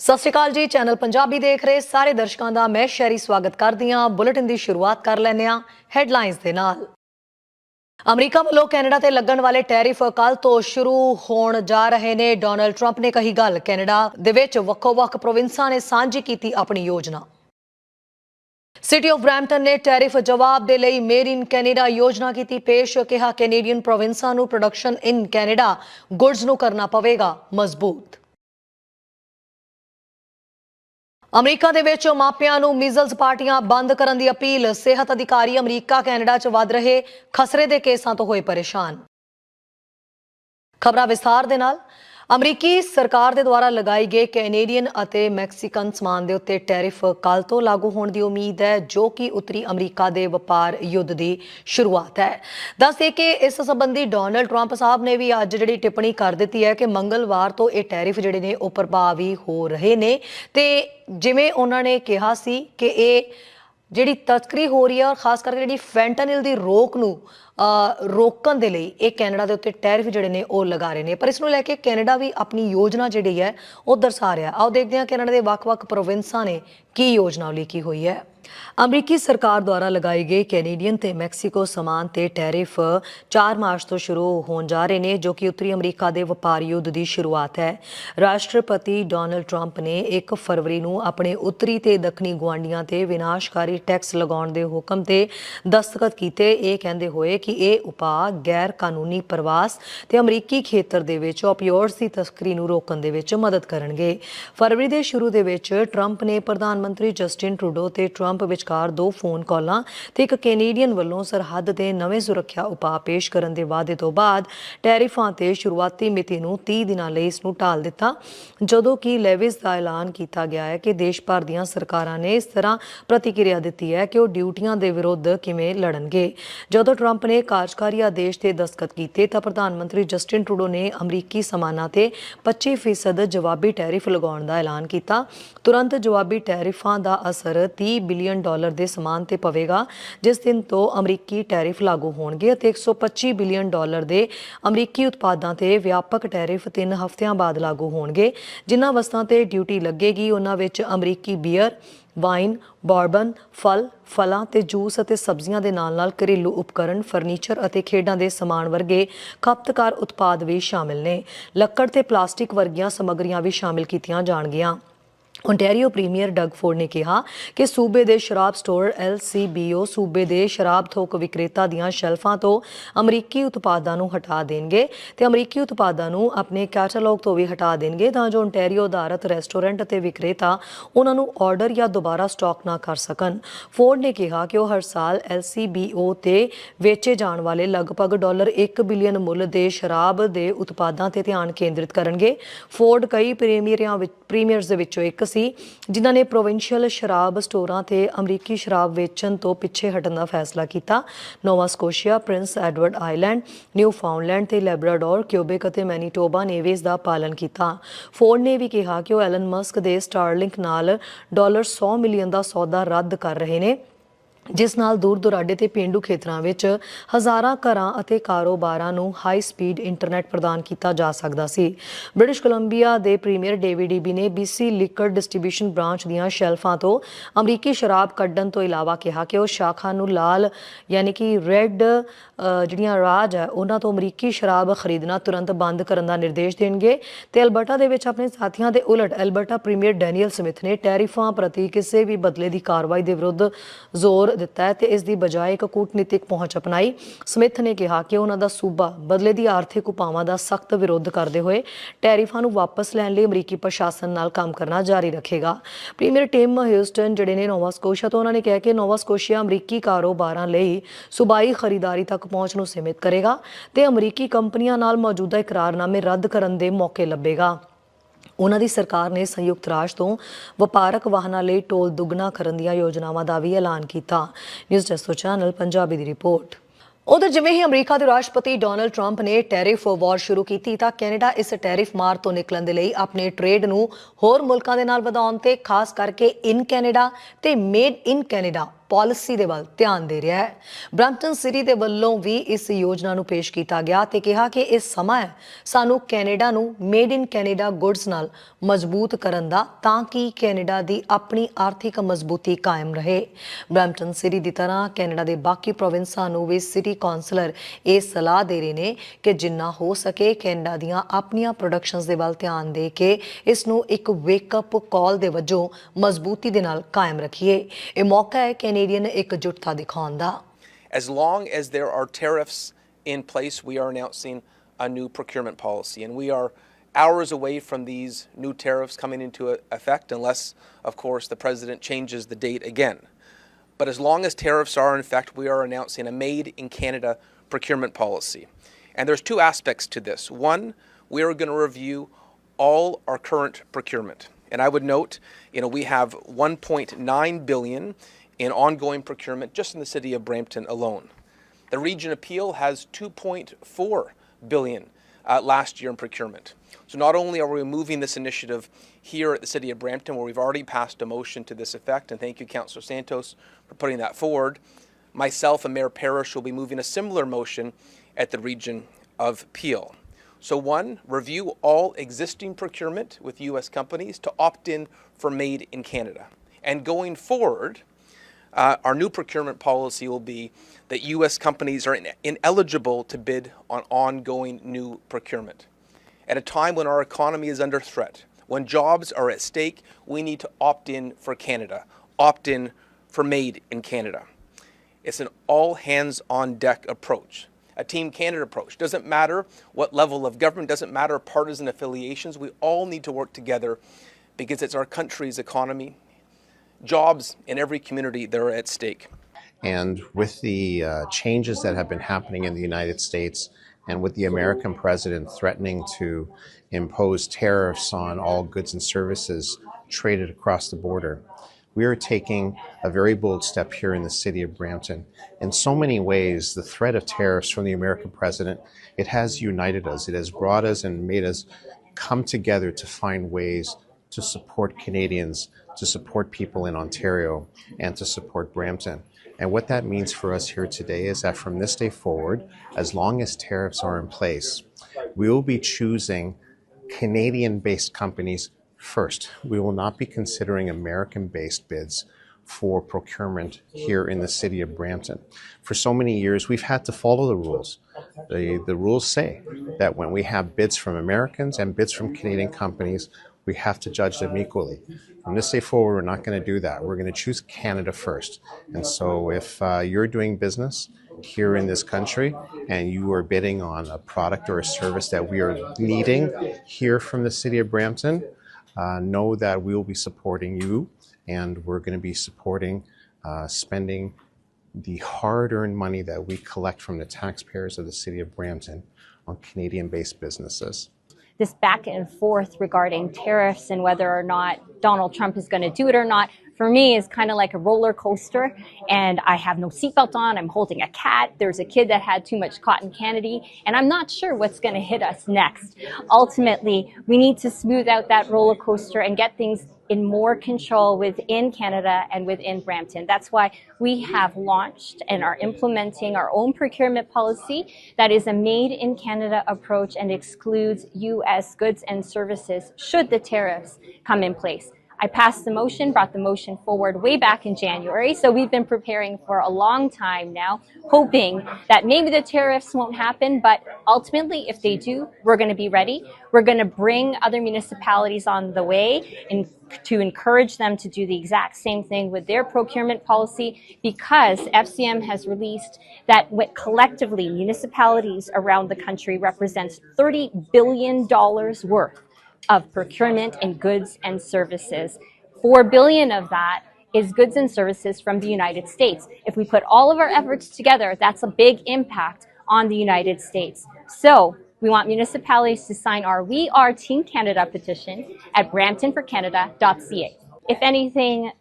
ਸਤਿ ਸ਼੍ਰੀ ਅਕਾਲ ਜੀ, ਚੈਨਲ ਪੰਜਾਬੀ ਦੇਖ ਰਹੇ ਸਾਰੇ ਦਰਸ਼ਕਾਂ ਦਾ ਮੈਂ ਸ਼ੈਰੀ ਸਵਾਗਤ ਕਰਦੀ ਹਾਂ। ਬੁਲੇਟਿਨ ਦੀ ਸ਼ੁਰੂਆਤ ਕਰ ਲੈਂਦੇ ਹਾਂ ਹੈਡਲਾਈਨਸ ਦੇ ਨਾਲ। ਅਮਰੀਕਾ ਵੱਲੋਂ ਕੈਨੇਡਾ ਤੇ ਲੱਗਣ ਵਾਲੇ ਟੈਰਿਫ ਕੱਲ ਤੋਂ ਸ਼ੁਰੂ ਹੋਣ ਜਾ ਰਹੇ ਨੇ। ਡੋਨਲਡ ਟਰੰਪ ਨੇ ਕਹੀ ਗੱਲ, ਕੈਨੇਡਾ ਦੇ ਵਿੱਚ ਵੱਖੋ-ਵੱਖ ਪ੍ਰੋਵਿੰਸਾਂ ਨੇ ਸਾਂਝੀ ਕੀਤੀ ਆਪਣੀ ਯੋਜਨਾ। ਸਿਟੀ ਆਫ ਬ੍ਰੈਂਪਟਨ ਨੇ ਟੈਰਿਫ ਜਵਾਬ ਦੇ ਲਈ ਮੇਡ ਇਨ ਕੈਨੇਡਾ ਯੋਜਨਾ ਕੀਤੀ। ਪੇਸ਼ ਕਿਹਾ, ਕੈਨੇਡੀਅਨ ਪ੍ਰੋਵਿੰਸਾਂ ਨੂੰ ਪ੍ਰੋਡਕਸ਼ਨ ਇਨ ਕੈਨੇਡਾ ਗੁੱਡਸ ਨੂੰ ਕਰਨਾ ਪਵੇਗਾ ਮਜ਼ਬੂਤ। ਅਮਰੀਕਾ ਦੇ ਵਿੱਚ ਮਾਪਿਆਂ ਨੂੰ ਮੀਜ਼ਲਸ ਪਾਰਟੀਆਂ ਬੰਦ ਕਰਨ ਦੀ ਅਪੀਲ, ਸਿਹਤ ਅਧਿਕਾਰੀ ਅਮਰੀਕਾ, ਕੈਨੇਡਾ 'ਚ ਵੱਧ ਰਹੇ ਖਸਰੇ ਦੇ ਕੇਸਾਂ ਤੋਂ ਹੋਏ ਪਰੇਸ਼ਾਨ। ਖਬਰਾਂ ਵਿਸਥਾਰ ਦੇ ਨਾਲ ਅਮਰੀਕੀ ਸਰਕਾਰ ਦੇ ਦੁਆਰਾ ਲਗਾਈ ਗਏ ਕੈਨੇਡੀਅਨ ਅਤੇ ਮੈਕਸੀਕਨ ਸਮਾਨ ਦੇ ਉੱਤੇ ਟੈਰਿਫ ਕੱਲ ਤੋਂ ਲਾਗੂ ਹੋਣ ਦੀ ਉਮੀਦ ਹੈ, ਜੋ ਕਿ ਉੱਤਰੀ ਅਮਰੀਕਾ ਦੇ ਵਪਾਰ ਯੁੱਧ ਦੀ ਸ਼ੁਰੂਆਤ ਹੈ। ਦੱਸਦੇ ਕਿ ਇਸ ਸੰਬੰਧੀ ਡੋਨਲਡ ਟਰੰਪ ਸਾਹਿਬ ਨੇ ਵੀ ਅੱਜ ਜਿਹੜੀ ਟਿੱਪਣੀ ਕਰ ਦਿੱਤੀ ਹੈ ਕਿ ਮੰਗਲਵਾਰ ਤੋਂ ਇਹ ਟੈਰਿਫ ਜਿਹੜੇ ਨੇ, ਉਹ ਪ੍ਰਭਾਵੀ ਹੋ ਰਹੇ ਨੇ। ਤੇ ਜਿਵੇਂ ਉਹਨਾਂ ਨੇ ਕਿਹਾ ਸੀ ਕਿ ਇਹ ਜਿਹੜੀ ਤਸਕਰੀ ਹੋ ਰਹੀ ਹੈ ਔਰ ਖਾਸ ਕਰਕੇ ਜਿਹੜੀ ਫੈਂਟਨਿਲ ਦੀ ਰੋਕ ਨੂੰ ਰੋਕਣ ਦੇ ਲਈ ਇਹ ਕੈਨੇਡਾ ਦੇ ਉੱਤੇ ਟੈਰਿਫ ਜਿਹੜੇ ਨੇ ਉਹ ਲਗਾ ਰਹੇ ਨੇ। ਪਰ ਇਸ ਨੂੰ ਲੈ ਕੇ ਕੈਨੇਡਾ ਵੀ ਆਪਣੀ ਯੋਜਨਾ ਜਿਹੜੀ ਹੈ ਉਹ ਦਰਸਾ ਰਿਹਾ। ਆਓ ਦੇਖਦੇ ਹਾਂ ਕੈਨੇਡਾ ਦੇ ਵੱਖ-ਵੱਖ ਪ੍ਰੋਵਿੰਸਾਂ ਨੇ ਕੀ ਯੋਜਨਾ ਉਲੀਕੀ ਹੋਈ ਹੈ। ਅਮਰੀਕੀ ਸਰਕਾਰ ਦੁਆਰਾ ਲਗਾਈ ਗਈ ਕੈਨੇਡੀਅਨ ਤੇ ਮੈਕਸੀਕੋ ਸਮਾਨ ਤੇ ਟੈਰਿਫ 4 ਮਾਰਚ ਤੋਂ ਸ਼ੁਰੂ ਹੋਣ ਜਾ ਰਹੇ ਨੇ, ਜੋ ਕਿ ਉੱਤਰੀ ਅਮਰੀਕਾ ਦੇ ਵਪਾਰ ਯੁੱਧ ਦੀ ਸ਼ੁਰੂਆਤ ਹੈ। ਰਾਸ਼ਟਰਪਤੀ ਡੋਨਲਡ ਟਰੰਪ ਨੇ 1 ਫਰਵਰੀ ਨੂੰ ਆਪਣੇ ਉੱਤਰੀ ਤੇ ਦੱਖਣੀ ਗੁਆਂਢੀਆਂ ਤੇ ਵਿਨਾਸ਼ਕਾਰੀ ਟੈਕਸ ਲਗਾਉਣ ਦੇ ਹੁਕਮ ਤੇ ਦਸਤਖਤ ਕੀਤੇ। ਇਹ ਕਹਿੰਦੇ ਹੋਏ ਕਿ ਇਹ ਉਪਾਅ ਗੈਰ ਕਾਨੂੰਨੀ ਪ੍ਰਵਾਸ ਤੇ ਅਮਰੀਕੀ ਖੇਤਰ ਦੇ ਵਿੱਚ ਓਪੀਓਇਡਸ ਦੀ ਤਸਕਰੀ ਨੂੰ ਰੋਕਣ ਦੇ ਵਿੱਚ ਮਦਦ ਕਰਨਗੇ। ਫਰਵਰੀ ਦੇ ਸ਼ੁਰੂ ਦੇ ਵਿੱਚ ਟਰੰਪ ਨੇ ਪ੍ਰਧਾਨ ਮੰਤਰੀ ਜਸਟਿਨ ਟਰੂਡੋ ਤੇ ਟਰੰਪ ਵਿਚਕਾਰ ਦੋ ਫੋਨ ਕਾਲਾਂ ਤੇ ਇੱਕ ਕੈਨੇਡੀਅਨ ਵੱਲੋਂ ਸਰਹੱਦ ਦੇ ਨਵੇਂ ਸੁਰੱਖਿਆ ਉਪਾਅ ਪੇਸ਼ ਕਰਨ ਦੇ ਵਾਅਦੇ ਤੋਂ ਬਾਅਦ ਟੈਰਿਫਾਂ ਤੇ ਸ਼ੁਰੂਆਤੀ ਮਿਤੀ ਨੂੰ 30 ਦਿਨਾਂ ਲਈ ਇਸ ਨੂੰ ਟਾਲ ਦਿੱਤਾ, ਜਦੋਂ ਕਿ ਲੈਵਿਸ ਦਾ ਐਲਾਨ ਕੀਤਾ ਗਿਆ ਹੈ ਕਿ ਦੇਸ਼ ਭਰ ਦੀਆਂ ਸਰਕਾਰਾਂ ਨੇ ਇਸ ਤਰ੍ਹਾਂ ਪ੍ਰਤੀਕਿਰਿਆ ਦਿੱਤੀ ਹੈ ਕਿ ਉਹ ਡਿਊਟੀਆਂ ਦੇ ਵਿਰੁੱਧ ਕਿਵੇਂ ਲੜਨਗੇ। ਜਦੋਂ ਟਰੰਪ ਨੇ ਕਾਰਜਕਾਰੀ ਆਦੇਸ਼ ਤੇ ਦਸਤਖਤ ਕੀਤੇ ਤਾਂ ਪ੍ਰਧਾਨ ਮੰਤਰੀ ਜਸਟਿਨ ਟਰੂਡੋ ਨੇ ਅਮਰੀਕੀ ਸਮਾਨਾਂ ਤੇ 25% ਜਵਾਬੀ ਟੈਰਿਫ ਲਗਾਉਣ ਦਾ ਐਲਾਨ ਕੀਤਾ। ਤੁਰੰਤ ਜਵਾਬੀ ਟੈਰਿਫਾਂ ਦਾ ਅਸਰ 30 ਬਿਲੀਅਨ ਡਾਲਰ ਦੇ ਸਮਾਨ ਤੇ ਪਵੇਗਾ, ਜਿਸ ਦਿਨ ਤੋਂ ਅਮਰੀਕੀ ਟੈਰਿਫ ਲਾਗੂ ਹੋਣਗੇ ਅਤੇ 125 ਬਿਲੀਅਨ ਡਾਲਰ ਦੇ ਅਮਰੀਕੀ ਉਤਪਾਦਾਂ ਤੇ ਵਿਆਪਕ ਟੈਰਿਫ 3 ਹਫ਼ਤਿਆਂ ਬਾਅਦ ਲਾਗੂ ਹੋਣਗੇ। ਜਿਨ੍ਹਾਂ ਵਸਤਾਂ ਤੇ ਡਿਊਟੀ ਲੱਗੇਗੀ, ਉਹਨਾਂ ਵਿੱਚ ਅਮਰੀਕੀ ਬੀਅਰ, ਵਾਈਨ, ਬੌਰਬਨ, ਫਲ, ਫਲਾਂ ਤੇ ਜੂਸ ਅਤੇ ਸਬਜ਼ੀਆਂ ਦੇ ਨਾਲ-ਨਾਲ ਘਰੇਲੂ ਉਪਕਰਣ ਫਰਨੀਚਰ ਅਤੇ ਖੇਡਾਂ ਦੇ ਸਮਾਨ ਵਰਗੇ ਖਪਤਕਾਰ ਉਤਪਾਦ ਵੀ ਸ਼ਾਮਿਲ ਨੇ। ਲੱਕੜ ਤੇ ਪਲਾਸਟਿਕ ਵਰਗੀਆਂ ਸਮੱਗਰੀਆਂ ਵੀ ਸ਼ਾਮਿਲ ਕੀਤੀਆਂ ਜਾਣਗੀਆਂ। ਓਨਟਾਰੀਓ ਪ੍ਰੀਮੀਅਰ ਡਗ ਫੋਰਡ ਨੇ ਕਿਹਾ ਕਿ ਸੂਬੇ ਦੇ ਸ਼ਰਾਬ ਸਟੋਰ LCBO ਸੂਬੇ ਦੇ ਸ਼ਰਾਬ ਥੋਕ ਵਿਕਰੇਤਾ ਦੀਆਂ ਸ਼ੈਲਫਾਂ ਤੋਂ ਅਮਰੀਕੀ ਉਤਪਾਦਾਂ ਨੂੰ ਹਟਾ ਦੇਣਗੇ ਤੇ ਅਮਰੀਕੀ ਉਤਪਾਦਾਂ ਨੂੰ ਆਪਣੇ ਕੈਟਾਲੌਗ ਤੋਂ ਵੀ ਹਟਾ ਦੇਣਗੇ ਤਾਂ ਜੋ ਓਨਟਾਰੀਓ ਆਧਾਰਿਤ ਰੈਸਟੋਰੈਂਟ ਅਤੇ ਵਿਕਰੇਤਾ ਉਹਨਾਂ ਨੂੰ ਆਰਡਰ ਜਾਂ ਦੁਬਾਰਾ ਸਟਾਕ ਨਾ ਕਰ ਸਕਣ। ਫੋਰਡ ਨੇ ਕਿਹਾ ਕਿ ਉਹ ਹਰ ਸਾਲ LCBO ਤੇ ਵੇਚੇ ਜਾਣ ਵਾਲੇ ਲਗਭਗ ਡਾਲਰ 1 ਬਿਲੀਅਨ ਮੁੱਲ ਦੇ ਸ਼ਰਾਬ ਦੇ ਉਤਪਾਦਾਂ ਤੇ ਧਿਆਨ ਕੇਂਦਰਿਤ ਕਰਨਗੇ। ਫੋਰਡ ਕਈ ਪ੍ਰੀਮੀਅਰਾਂ ਵਿੱਚ ਪ੍ਰੀਮੀਅਰਸ ਦੇ ਵਿੱਚੋਂ ਇੱਕ ਸੀ, ਜਿਨ੍ਹਾਂ ਨੇ ਪ੍ਰੋਵਿੰਸ਼ੀਅਲ ਸ਼ਰਾਬ ਸਟੋਰਾਂ ਤੇ ਅਮਰੀਕੀ ਸ਼ਰਾਬ ਵੇਚਣ ਤੋਂ ਪਿੱਛੇ ਹਟਣ ਦਾ ਫੈਸਲਾ ਕੀਤਾ। Nova Scotia, Prince Edward Island Newfoundland ਤੇ ਲੈਬਰਾਡੋਰ, ਕਿਊਬਿਕ ਅਤੇ ਮੈਨੀਟੋਬਾ ਨੇ ਵੀ ਇਸ ਦਾ ਪਾਲਣ ਕੀਤਾ। ਫੋਰਡ ਨੇ ਵੀ ਕਿਹਾ ਕਿ ਉਹ ਐਲਨ ਮਸਕ ਦੇ ਸਟਾਰਲਿੰਕ ਨਾਲ ਡਾਲਰ 100 ਮਿਲੀਅਨ ਦਾ ਸੌਦਾ ਰੱਦ ਕਰ ਰਹੇ ਨੇ। ਜਿਸ ਨਾਲ ਦੂਰ ਦੁਰਾਡੇ ਤੇ ਪਿੰਡੂ ਖੇਤਰਾਂ ਵਿੱਚ ਹਜ਼ਾਰਾਂ ਘਰਾਂ ਅਤੇ ਕਾਰੋਬਾਰਾਂ ਨੂੰ ਹਾਈ ਸਪੀਡ ਇੰਟਰਨੈਟ ਪ੍ਰਦਾਨ ਕੀਤਾ ਜਾ ਸਕਦਾ ਸੀ। ਬ੍ਰਿਟਿਸ਼ ਕੋਲੰਬੀਆ ਦੇ ਪ੍ਰੀਮੀਅਰ ਡੇਵਿਡ ਈਬੀ ਨੇ BC ਲਿਕਰ ਡਿਸਟ੍ਰੀਬਿਊਸ਼ਨ ਬ੍ਰਾਂਚ ਦੀਆਂ ਸ਼ੈਲਫਾਂ ਤੋਂ ਅਮਰੀਕੀ ਸ਼ਰਾਬ ਕੱਢਣ ਤੋਂ ਇਲਾਵਾ ਕਿਹਾ ਕਿ ਉਹ ਸ਼ਾਖਾ ਨੂੰ ਲਾਲ, ਯਾਨੀ ਕਿ ਰੈੱਡ ਜਿਹੜੀਆਂ ਰਾਜ ਹੈ, ਉਹਨਾਂ ਤੋਂ ਅਮਰੀਕੀ ਸ਼ਰਾਬ ਖਰੀਦਣਾ ਤੁਰੰਤ ਬੰਦ ਕਰਨ ਦਾ ਨਿਰਦੇਸ਼ ਦੇਣਗੇ। ਤੇ ਅਲਬਰਟਾ ਦੇ ਵਿੱਚ ਆਪਣੇ ਸਾਥੀਆਂ ਦੇ ਉਲਟ ਅਲਬਰਟਾ ਪ੍ਰੀਮੀਅਰ ਡੈਨੀਅਲ ਸਮਿਥ ਨੇ ਟੈਰਿਫਾਂ ਪ੍ਰਤੀ ਕਿਸੇ ਵੀ ਬਦਲੇ ਦੀ ਕਾਰਵਾਈ ਦੇ ਵਿਰੁੱਧ ਜ਼ੋਰ ਦਿੱਤਾ ਹੈ ਤੇ ਇਸ ਦੀ ਬਜਾਏ ਇੱਕ ਕੂਟਨੀਤਿਕ ਪਹੁੰਚ ਅਪਣਾਈ। ਸਮਿਥ ਨੇ ਕਿਹਾ ਕਿ ਉਹਨਾਂ ਦਾ ਸੂਬਾ ਬਦਲੇ ਦੀ ਆਰਥਿਕ ਉਪਾਵਾਂ ਦਾ ਸਖਤ ਵਿਰੋਧ ਕਰਦੇ ਹੋਏ ਟੈਰਿਫਾਂ ਨੂੰ ਵਾਪਸ ਲੈਣ ਲਈ ਅਮਰੀਕੀ ਪ੍ਰਸ਼ਾਸਨ ਨਾਲ ਕੰਮ ਕਰਨਾ ਜਾਰੀ ਰੱਖੇਗਾ। ਪ੍ਰੀਮੀਅਰ ਟਿਮ ਹਿਊਸਟਨ ਜਿਹੜੇ ਨੇ ਨੋਵਾ ਸਕੋਸ਼ੀਆ ਤੋਂ, ਉਹਨਾਂ ਨੇ ਕਿਹਾ ਕਿ ਨੋਵਾ ਸਕੋਸ਼ੀਆ ਅਮਰੀਕੀ ਕਾਰੋਬਾਰਾਂ ਲਈ ਸੂਬਾਈ ਖਰੀਦਦਾਰੀ ਤੱਕ ਪਹੁੰਚ ਨੂੰ ਸੀਮਿਤ ਕਰੇਗਾ ਤੇ ਅਮਰੀਕੀ ਕੰਪਨੀਆਂ ਨਾਲ ਮੌਜੂਦਾ ਇਕਰਾਰਨਾਮੇ ਰੱਦ ਕਰਨ ਦੇ ਮੌਕੇ ਲੱਭੇਗਾ। ਉਹਨਾਂ ਦੀ ਸਰਕਾਰ ਨੇ ਸੰਯੁਕਤ ਰਾਜ ਤੋਂ ਵਪਾਰਕ ਵਾਹਨਾਂ ਲਈ ਟੋਲ ਦੁੱਗਣਾ ਕਰਨ ਦੀਆਂ ਯੋਜਨਾਵਾਂ ਦਾ ਵੀ ਐਲਾਨ ਕੀਤਾ। ਨਿਊਜ਼ ਡੈਸਕ ਚੈਨਲ ਪੰਜਾਬੀ ਦੀ ਰਿਪੋਰਟ। ਉਧਰ ਜਿਵੇਂ ਹੀ ਅਮਰੀਕਾ ਦੇ ਰਾਸ਼ਟਰਪਤੀ ਡੋਨਲਡ ਟਰੰਪ ਨੇ ਟੈਰਿਫ ਵਾਰ ਸ਼ੁਰੂ ਕੀਤੀ ਤਾਂ ਕੈਨੇਡਾ ਇਸ ਟੈਰਿਫ ਮਾਰ ਤੋਂ ਨਿਕਲਣ ਦੇ ਲਈ ਆਪਣੇ ਟ੍ਰੇਡ ਨੂੰ ਹੋਰ ਮੁਲਕਾਂ ਦੇ ਨਾਲ ਵਧਾਉਣ ਤੇ ਖਾਸ ਕਰਕੇ ਇਨ ਕੈਨੇਡਾ ਤੇ ਮੇਡ ਇਨ ਕੈਨੇਡਾ ਪਾਲਿਸੀ ਦੇ ਵੱਲ ਧਿਆਨ ਦੇ ਰਿਹਾ ਹੈ। ਬ੍ਰੈਂਪਟਨ ਸਿਟੀ ਦੇ ਵੱਲੋਂ ਵੀ ਇਸ ਯੋਜਨਾ ਨੂੰ ਪੇਸ਼ ਕੀਤਾ ਗਿਆ ਤੇ ਕਿਹਾ ਕਿ ਇਹ ਸਮਾਂ ਹੈ, ਸਾਨੂੰ ਕੈਨੇਡਾ ਨੂੰ ਮੇਡ ਇਨ ਕੈਨੇਡਾ ਗੁੱਡਸ ਨਾਲ ਮਜ਼ਬੂਤ ਕਰਨ ਦਾ, ਤਾਂ ਕਿ ਕੈਨੇਡਾ ਦੀ ਆਪਣੀ ਆਰਥਿਕ ਮਜ਼ਬੂਤੀ ਕਾਇਮ ਰਹੇ। ਬ੍ਰੈਂਪਟਨ ਸਿਟੀ ਦੀ ਤਰ੍ਹਾਂ ਕੈਨੇਡਾ ਦੇ ਬਾਕੀ ਪ੍ਰੋਵਿੰਸਾਂ ਨੂੰ ਵੀ ਸਿਟੀ ਕਾਉਂਸਲਰ ਇਹ ਸਲਾਹ ਦੇ ਰਹੇ ਨੇ ਕਿ ਜਿੰਨਾ ਹੋ ਸਕੇ ਕੈਨੇਡਾ ਦੀਆਂ ਆਪਣੀਆਂ ਪ੍ਰੋਡਕਸ਼ਨਸ ਦੇ ਵੱਲ ਧਿਆਨ ਦੇ ਕੇ ਇਸ ਨੂੰ ਇੱਕ ਵੇਕਅਪ ਕਾਲ ਦੇ ਵਜੋਂ ਮਜ਼ਬੂਤੀ ਦੇ ਨਾਲ ਕਾਇਮ ਰੱਖੀਏ। ਇਹ ਮੌਕਾ ਹੈ ਕੈਨੇਡੀਅਨ ਇਕਜੁੱਟਤਾ ਦਿਖਾਉਣ ਦਾ As long as there are tariffs in place, we are announcing a new procurement policy. And we are hours away from these new tariffs coming into e- effect, unless, of course, the president changes the date again. But as long as tariffs are in effect, we are announcing a made in Canada procurement policy. And there's two aspects to this. One, we are going to review all our current procurement. And I would note, you know, we have 1.9 billion in ongoing procurement just in the city of Brampton alone. The region appeal has 2.4 billion uh, last year in procurement. So not only are we moving this initiative here at the city of Brampton, where we've already passed a motion to this effect, and thank you, Councillor Santos, for putting that forward. Myself and Mayor Parrish will be moving a similar motion at the region of Peel. So, one, review all existing procurement with U.S. companies to opt in for Made in Canada. And going forward, uh, our new procurement policy will be that U.S. companies are in- ineligible to bid on ongoing new procurement. At a time when our economy is under threat, when jobs are at stake, we need to opt in for Canada, opt in for Made in Canada. It's an all hands on deck approach, a Team Canada approach. Doesn't matter what level of government, doesn't matter partisan affiliations. We all need to work together because it's our country's economy, jobs in every community that are at stake. And with the uh, changes that have been happening in the United States, and with the American president threatening to impose tariffs on all goods and services traded across the border, we are taking a very bold step here in the city of Brampton. In so many ways, the threat of tariffs from the American president, it has united us. It has brought us and made us come together to find ways to support Canadians, to support people in Ontario, and to support Brampton. And what that means for us here today is that from this day forward, as long as tariffs are in place, we will be choosing Canadian based companies first. We will not be considering American based bids for procurement here in the city of Brampton. For so many years, we've had to follow the rules. The, the rules say that when we have bids from Americans and bids from Canadian companies, we have to judge them equally. From this day forward, we're not going to do that. We're going to choose Canada first. And so if uh, you're doing business here in this country and you are bidding on a product or a service that we are needing here from the city of Brampton, uh, know that we will be supporting you and we're going to be supporting uh, spending the hard earned money that we collect from the taxpayers of the city of Brampton on Canadian based businesses. This back and forth regarding tariffs and whether or not Donald Trump is going to do it or not, for me is kind of like a roller coaster. And I have no seatbelt on. I'm holding a cat. There's a kid that had too much cotton candy, and I'm not sure what's going to hit us next. Ultimately, we need to smooth out that roller coaster and get things in more control within Canada and within Brampton. That's why we have launched and are implementing our own procurement policy that is a made in Canada approach and excludes US goods and services should the tariffs come in place. I passed the motion, brought the motion forward way back in January. So we've been preparing for a long time now, hoping that maybe the tariffs won't happen. But ultimately, if they do, we're going to be ready. We're going to bring other municipalities on the way and to encourage them to do the exact same thing with their procurement policy because FCM has released that collectively municipalities around the country represents $30 billion worth of procurement in goods and services. Four billion of that is goods and services from the United States. If we put all of our efforts together, that's a big impact on the United States. So we want municipalities to sign our We Are Team Canada petition at bramptonforcanada.ca. If anything,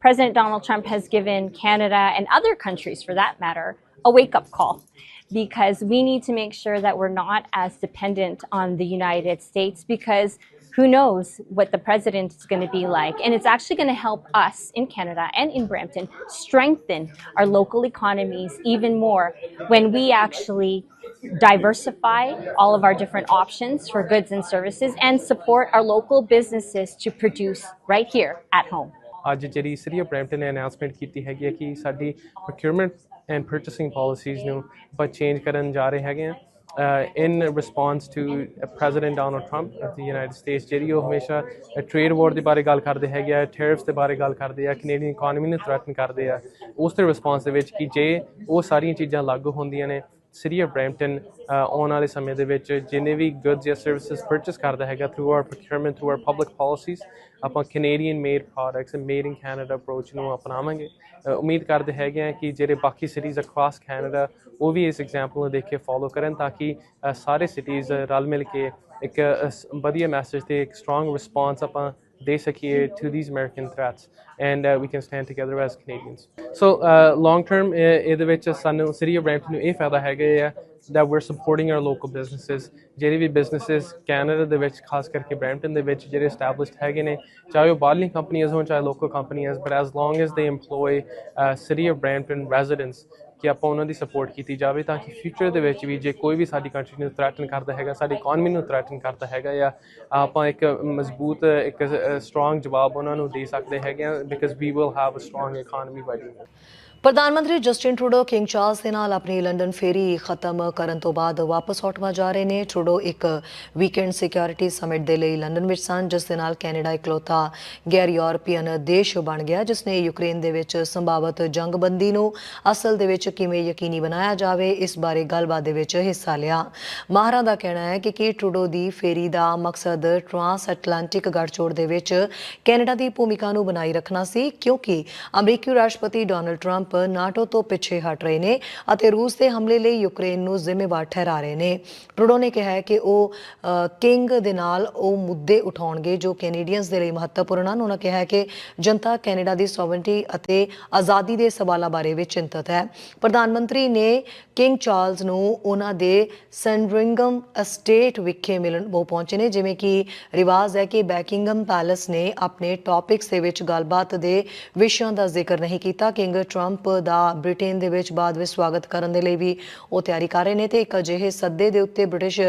President Donald Trump has given Canada and other countries for that matter a wake up call because we need to make sure that we're not as dependent on the United States because who knows what the president is going to be like. And it's actually going to help us in Canada and in Brampton strengthen our local economies even more when we actually diversify all of our different options for goods and services and support our local businesses to produce right here at home. ਅੱਜ ਜਿਹੜੀ city of Brampton ਨੇ announcement ਕੀਤੀ ਹੈਗੀ ਹੈ ਕਿ ਸਾਡੀ procurement and purchasing policies ਨੂੰ ਆਪਾਂ ਚੇਂਜ ਕਰਨ ਜਾ ਰਹੇ ਹੈਗੇ ਆ in response to President Donald Trump of the United States ਜਿਹੜੀ ਉਹ ਹਮੇਸ਼ਾ ਟ੍ਰੇਡ ਵਾਰ ਦੇ ਬਾਰੇ ਗੱਲ ਕਰਦੇ ਹੈਗੇ ਆ ਟੈਰਿਫਸ ਦੇ ਬਾਰੇ ਗੱਲ ਕਰਦੇ ਆ ਕੈਨੇਡੀਅਨ ਇਕਨੋਮੀ ਨੂੰ ਥ੍ਰੈਟਨ ਕਰਦੇ ਆ ਉਸ ਦੇ ਰਿਸਪੌਂਸ ਦੇ ਵਿੱਚ ਕਿ ਜੇ ਉਹ ਸਾਰੀਆਂ ਚੀਜ਼ਾਂ ਲਾਗੂ ਹੁੰਦੀਆਂ ਨੇ ਸਿਟੀ ਆਫ ਬਰੈਂਪਟਨ ਆਉਣ ਵਾਲੇ ਸਮੇਂ ਦੇ ਵਿੱਚ ਜਿੰਨੇ ਵੀ ਗੁੱਡਸ ਜਾਂ ਸਰਵਿਸਿਜ਼ ਪਰਚੇਸ ਕਰਦਾ ਹੈਗਾ through our procurement through our public policies ਆਪਾਂ Canadian made products made in Canada approach ਨੂੰ ਅਪਣਾਵਾਂਗੇ ਉਮੀਦ ਕਰਦੇ ਹੈਗੇ ਆ ਕਿ ਜਿਹੜੇ ਬਾਕੀ ਸਿਟੀਜ਼ ਅਕ੍ਰਾਸ ਕੈਨੇਡਾ, ਉਹ ਵੀ ਇਸ ਐਗਜ਼ਾਮਪਲ ਨੂੰ ਦੇਖ ਕੇ ਫੋਲੋ ਕਰਨ ਤਾਂ ਕਿ ਸਾਰੇ ਸਿਟੀਜ਼ ਰਲ ਮਿਲ ਕੇ ਇੱਕ ਸ- ਵਧੀਆ ਮੈਸੇਜ ਤੇ ਇੱਕ ਸਟਰੋਂਗ ਰਿਸਪਾਂਸ ਆਪਾਂ ਦੇ ਸਕੀਏ to these American threats and uh, we can stand together as Canadians. So uh, long term ਇਹਦੇ ਵਿੱਚ ਸਾਨੂੰ ਸਿਟੀ ਆਫ ਬਰੈਂਪਟਨ ਨੂੰ ਇਹ ਫਾਇਦਾ ਹੈਗਾ ਹੈ that we're supporting our local businesses ਜਿਹੜੇ ਵੀ businesses ਕੈਨੇਡਾ ਦੇ ਵਿੱਚ ਖਾਸ ਕਰਕੇ ਬਰੈਂਪਟਨ ਦੇ ਵਿੱਚ ਜਿਹੜੇ established ਹੈਗੇ ਨੇ ਚਾਹੇ ਉਹ ਬਾਹਰਲੀ ਕੰਪਨੀਆਂ ਹੋਣ ਚਾਹੇ ਲੋਕਲ ਕੰਪਨੀਆਂ but as long as they employ uh, city of Brampton residents ਕਿ ਆਪਾਂ ਉਹਨਾਂ ਦੀ ਸਪੋਰਟ ਕੀਤੀ ਜਾਵੇ ਤਾਂ ਕਿ ਫਿਊਚਰ ਦੇ ਵਿੱਚ ਵੀ ਜੇ ਕੋਈ ਵੀ ਸਾਡੀ ਕੰਟਰੀ ਨੂੰ ਥ੍ਰੈਟਨ ਕਰਦਾ ਹੈਗਾ, ਸਾਡੀ ਇਕਨੋਮੀ ਨੂੰ ਥ੍ਰੈਟਨ ਕਰਦਾ ਹੈਗਾ ਜਾਂ ਆਪਾਂ ਇੱਕ ਮਜ਼ਬੂਤ, ਇੱਕ ਸਟਰੋਂਗ ਜਵਾਬ ਉਹਨਾਂ ਨੂੰ ਦੇ ਸਕਦੇ ਹੈਗੇ ਆ because we will have a strong economy by ਪ੍ਰਧਾਨ ਮੰਤਰੀ ਜਸਟਿਨ ਟਰੂਡੋ, ਕਿੰਗ ਚਾਰਲਸ ਦੇ ਨਾਲ ਆਪਣੀ ਲੰਡਨ ਫੇਰੀ ਖਤਮ ਕਰਨ ਤੋਂ ਬਾਅਦ ਵਾਪਸ ਆਟਵਾ ਜਾ ਰਹੇ ਨੇ। ਟਰੂਡੋ ਇੱਕ ਵੀਕਐਂਡ ਸਿਕਿਉਰਿਟੀ ਸਮਿਟ ਦੇ ਲਈ ਲੰਡਨ ਵਿੱਚ ਸਨ, ਜਿਸ ਦੇ ਨਾਲ ਕੈਨੇਡਾ ਇਕਲੌਤਾ ਗੈਰ ਯੂਰਪੀਅਨ ਦੇਸ਼ ਬਣ ਗਿਆ, ਜਿਸ ਨੇ ਯੂਕਰੇਨ ਦੇ ਵਿੱਚ ਸੰਭਾਵਤ ਜੰਗਬੰਦੀ ਨੂੰ ਅਸਲ ਦੇ ਵਿੱਚ ਕਿਵੇਂ ਯਕੀਨੀ ਬਣਾਇਆ ਜਾਵੇ, ਇਸ ਬਾਰੇ ਗੱਲਬਾਤ ਦੇ ਵਿੱਚ ਹਿੱਸਾ ਲਿਆ। ਮਾਹਰਾਂ ਦਾ ਕਹਿਣਾ ਹੈ ਕਿ ਕੀ ਟਰੂਡੋ ਦੀ ਫੇਰੀ ਦਾ ਮਕਸਦ ਟਰਾਂਸ ਐਟਲਾਂਟਿਕ ਗੱਠਜੋੜ ਦੇ ਵਿੱਚ ਕੈਨੇਡਾ ਦੀ ਭੂਮਿਕਾ ਨੂੰ ਬਣਾਈ ਰੱਖਣਾ ਸੀ, ਕਿਉਂਕਿ ਅਮਰੀਕੀ ਰਾਸ਼ਟਰਪਤੀ ਡੋਨਲਡ ਟਰੰਪ ਨਾਟੋ ਤੋਂ ਪਿੱਛੇ ਹਟ ਰਹੇ ਨੇ ਅਤੇ ਰੂਸ ਦੇ ਹਮਲੇ ਲਈ ਯੂਕਰੇਨ ਨੂੰ ਜ਼ਿੰਮੇਵਾਰ ਠਹਿਰਾ ਰਹੇ ਨੇ। ਟਰੂਡੋ ਨੇ ਕਿਹਾ ਹੈ ਕਿ ਉਹ ਕਿੰਗ ਦੇ ਨਾਲ ਉਹ ਮੁੱਦੇ ਉਠਾਉਣਗੇ ਜੋ ਕੈਨੇਡੀਅਨਸ ਦੇ ਲਈ ਮਹੱਤਵਪੂਰਨ ਹਨ। ਉਹਨਾਂ ਕਿਹਾ ਹੈ ਕਿ ਜਨਤਾ ਕੈਨੇਡਾ ਦੀ ਸੋਵਰਨਟੀ ਅਤੇ ਆਜ਼ਾਦੀ ਦੇ ਸਵਾਲਾਂ ਬਾਰੇ ਵੀ ਚਿੰਤਤ ਹੈ। ਪ੍ਰਧਾਨ ਮੰਤਰੀ ਨੇ ਕਿੰਗ ਚਾਰਲਸ ਨੂੰ ਉਹਨਾਂ ਦੇ ਸੈਂਡਰਿੰਗਮ ਅਸਟੇਟ ਵਿਖੇ ਮਿਲਣ ਉਹ ਪਹੁੰਚੇ ਨੇ, ਜਿਵੇਂ ਕਿ ਰਿਵਾਜ ਹੈ ਕਿ ਬੈਕਿੰਗਮ ਪੈਲੇਸ ਨੇ ਆਪਣੇ ਟੌਪਿਕਸ ਦੇ ਵਿੱਚ ਗੱਲਬਾਤ ਦੇ ਵਿਸ਼ਿਆਂ ਦਾ ਜ਼ਿਕਰ ਨਹੀਂ ਕੀਤਾ। ਕਿੰਗ ਟਰੰਪ ਦਾ ਬ੍ਰਿਟੇਨ ਦੇ ਵਿੱਚ ਬਾਅਦ ਵਿੱਚ ਸਵਾਗਤ ਕਰਨ ਦੇ ਲਈ ਵੀ ਉਹ ਤਿਆਰੀ ਕਰ ਰਹੇ ਨੇ ਤੇ ਇੱਕ ਅਜਿਹੇ ਸੱਦੇ ਦੇ ਉੱਤੇ ਬ੍ਰਿਟਿਸ਼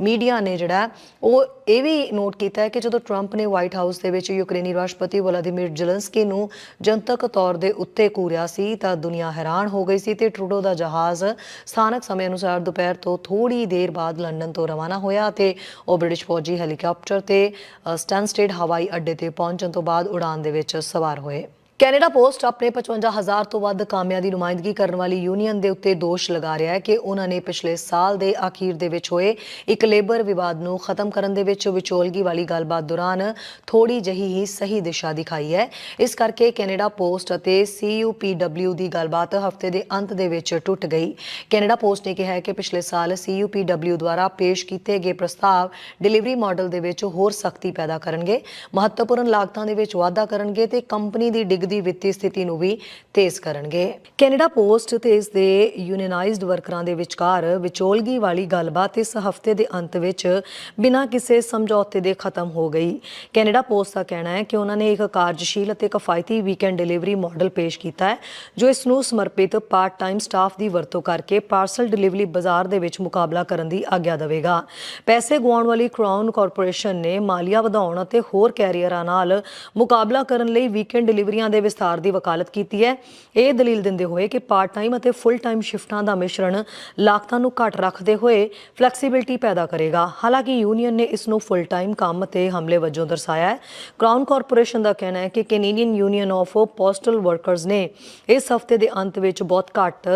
ਮੀਡੀਆ ਨੇ ਜਿਹੜਾ ਉਹ ਇਹ ਵੀ ਨੋਟ ਕੀਤਾ ਹੈ ਕਿ ਜਦੋਂ ਟਰੰਪ ਨੇ ਵਾਈਟ ਹਾਊਸ ਦੇ ਵਿੱਚ ਯੂਕਰੇਨੀ ਰਾਸ਼ਟਰਪਤੀ ਵਲਾਦੀਮੀਰ ਜ਼ੈਲੈਂਸਕੀ ਨੂੰ ਜਨਤਕ ਤੌਰ ਦੇ ਉੱਤੇ ਕੂਰਿਆ ਸੀ ਤਾਂ ਦੁਨੀਆ ਹੈਰਾਨ ਹੋ ਗਈ ਸੀ ਤੇ ਟਰੂਡੋ ਦਾ ਜਹਾਜ਼ ਸਥਾਨਕ ਸਮੇਂ ਅਨੁਸਾਰ ਦੁਪਹਿਰ ਤੋਂ ਥੋੜੀ ਦੇਰ ਬਾਅਦ ਲੰਡਨ ਤੋਂ ਰਵਾਨਾ ਹੋਇਆ ਤੇ ਉਹ ਬ੍ਰਿਟਿਸ਼ ਫੌਜੀ ਹੈਲੀਕਾਪਟਰ ਤੇ ਅ, ਸਟੈਨਸਟੇਡ ਹਵਾਈ ਅੱਡੇ ਤੇ ਪਹੁੰਚਣ ਤੋਂ ਬਾਅਦ ਉਡਾਨ ਦੇ ਵਿੱਚ ਸਵਾਰ ਹੋਏ। ਕੈਨੇਡਾ ਪੋਸਟ ਆਪਣੇ 55000 ਤੋਂ ਵੱਧ ਕਾਮਿਆਂ ਦੀ ਨੁਮਾਇੰਦਗੀ ਕਰਨ ਵਾਲੀ ਯੂਨੀਅਨ ਦੇ ਉੱਤੇ ਦੋਸ਼ ਲਗਾ ਰਿਹਾ ਹੈ ਕਿ ਉਹਨਾਂ ਨੇ ਪਿਛਲੇ ਸਾਲ ਦੇ ਅਖੀਰ ਦੇ ਵਿੱਚ ਹੋਏ ਇੱਕ ਲੇਬਰ ਵਿਵਾਦ ਨੂੰ ਖਤਮ ਕਰਨ ਦੇ ਵਿੱਚ ਵਿਚੋਲਗੀ ਵਾਲੀ ਗੱਲਬਾਤ ਦੌਰਾਨ ਥੋੜੀ ਜਹੀ ਹੀ ਸਹੀ ਦਿਸ਼ਾ ਦਿਖਾਈ ਹੈ। ਇਸ ਕਰਕੇ ਕੈਨੇਡਾ ਪੋਸਟ ਅਤੇ CUPW ਦੀ ਗੱਲਬਾਤ ਹਫ਼ਤੇ ਦੇ ਅੰਤ ਦੇ ਵਿੱਚ ਟੁੱਟ ਗਈ। ਕੈਨੇਡਾ ਪੋਸਟ ਨੇ ਕਿਹਾ ਹੈ ਕਿ ਪਿਛਲੇ ਸਾਲ CUPW ਦੁਆਰਾ ਪੇਸ਼ ਕੀਤੇ ਗਏ ਪ੍ਰਸਤਾਵ ਡਿਲੀਵਰੀ ਮਾਡਲ ਦੇ ਵਿੱਚ ਹੋਰ ਸਖਤੀ ਪੈਦਾ ਕਰਨਗੇ, ਮਹੱਤਵਪੂਰਨ ਲਾਗਤਾਂ ਦੇ ਵਿੱਚ ਵਾਧਾ ਕਰਨਗੇ ਤੇ ਕੰਪਨੀ ਦੀ ਡਿੱਗਦੀ ਵਿੱਤੀ ਸਥਿਤੀ ਨੂੰ ਵੀ ਤੇਜ਼ ਕਰਨਗੇ। ਕੈਨੇਡਾ ਪੋਸਟ ਤੇ ਇਸ ਦੇ ਯੂਨੀਅਨਾਈਜ਼ਡ ਵਰਕਰਾਂ ਦੇ ਵਿਚਕਾਰ ਵਿਚੋਲਗੀ ਵਾਲੀ ਗੱਲਬਾਤ ਇਸ ਹਫ਼ਤੇ ਦੇ ਅੰਤ ਵਿੱਚ ਬਿਨਾਂ ਕਿਸੇ ਸਮਝੌਤੇ ਦੇ ਖਤਮ ਹੋ ਗਈ। ਕੈਨੇਡਾ ਪੋਸਟ ਦਾ ਕਹਿਣਾ ਹੈ ਕਿ ਉਹਨਾਂ ਨੇ ਇੱਕ ਕਾਰਜਸ਼ੀਲ ਅਤੇ ਕਿਫਾਇਤੀ ਵੀਕਐਂਡ ਡਿਲੀਵਰੀ ਮਾਡਲ ਪੇਸ਼ ਕੀਤਾ ਹੈ, ਜੋ ਇਸ ਨੂੰ ਸਮਰਪਿਤ ਪਾਰਟ ਟਾਈਮ ਸਟਾਫ ਦੀ ਵਰਤੋਂ ਕਰਕੇ ਪਾਰਸਲ ਡਿਲੀਵਰੀ ਬਾਜ਼ਾਰ ਦੇ ਵਿੱਚ ਮੁਕਾਬਲਾ ਕਰਨ ਦੀ ਆਗਿਆ ਦੇਵੇਗਾ। ਪੈਸੇ ਗੁਆਉਣ ਵਾਲੀ ਕਰਾਊਨ ਕਾਰਪੋਰੇਸ਼ਨ ਨੇ ਮਾਲੀਆ ਵਧਾਉਣ ਅਤੇ ਹੋਰ ਕੈਰੀਅਰਾਂ ਨਾਲ ਮੁਕਾਬਲਾ ਕਰਨ ਲਈ ਵੀਕਐਂਡ ਡਿਲੀਵਰੀਆਂ ਦੇ ਵਿਸਥਾਰ ਦੀ ਵਕਾਲਤ ਕੀਤੀ ਹੈ। ਇਹ ਦਲੀਲ ਦਿੰਦੇ ਹੋਏ ਕਿ ਪਾਰਟ ਟਾਈਮ ਅਤੇ ਫੁੱਲ ਟਾਈਮ ਸ਼ਿਫਟਾਂ ਦਾ ਮਿਸ਼ਰਣ ਲਾਗਤਾਂ ਨੂੰ ਘੱਟ ਰੱਖਦੇ ਹੋਏ ਫਲੈਕਸੀਬਿਲਟੀ ਪੈਦਾ ਕਰੇਗਾ। ਹਾਲਾਂਕਿ ਯੂਨੀਅਨ ਨੇ ਇਸ ਨੂੰ ਫੁੱਲ ਟਾਈਮ ਕੰਮ ਅਤੇ ਹਮਲੇ ਵਜੋਂ ਦਰਸਾਇਆ ਹੈ। ਕਰਾਊਨ ਕਾਰਪੋਰੇਸ਼ਨ ਦਾ ਕਹਿਣਾ ਹੈ ਕਿ Canadian Union of Postal Workers ਨੇ ਇਸ ਹਫ਼ਤੇ ਦੇ ਅੰਤ ਵਿੱਚ ਬਹੁਤ ਘੱਟ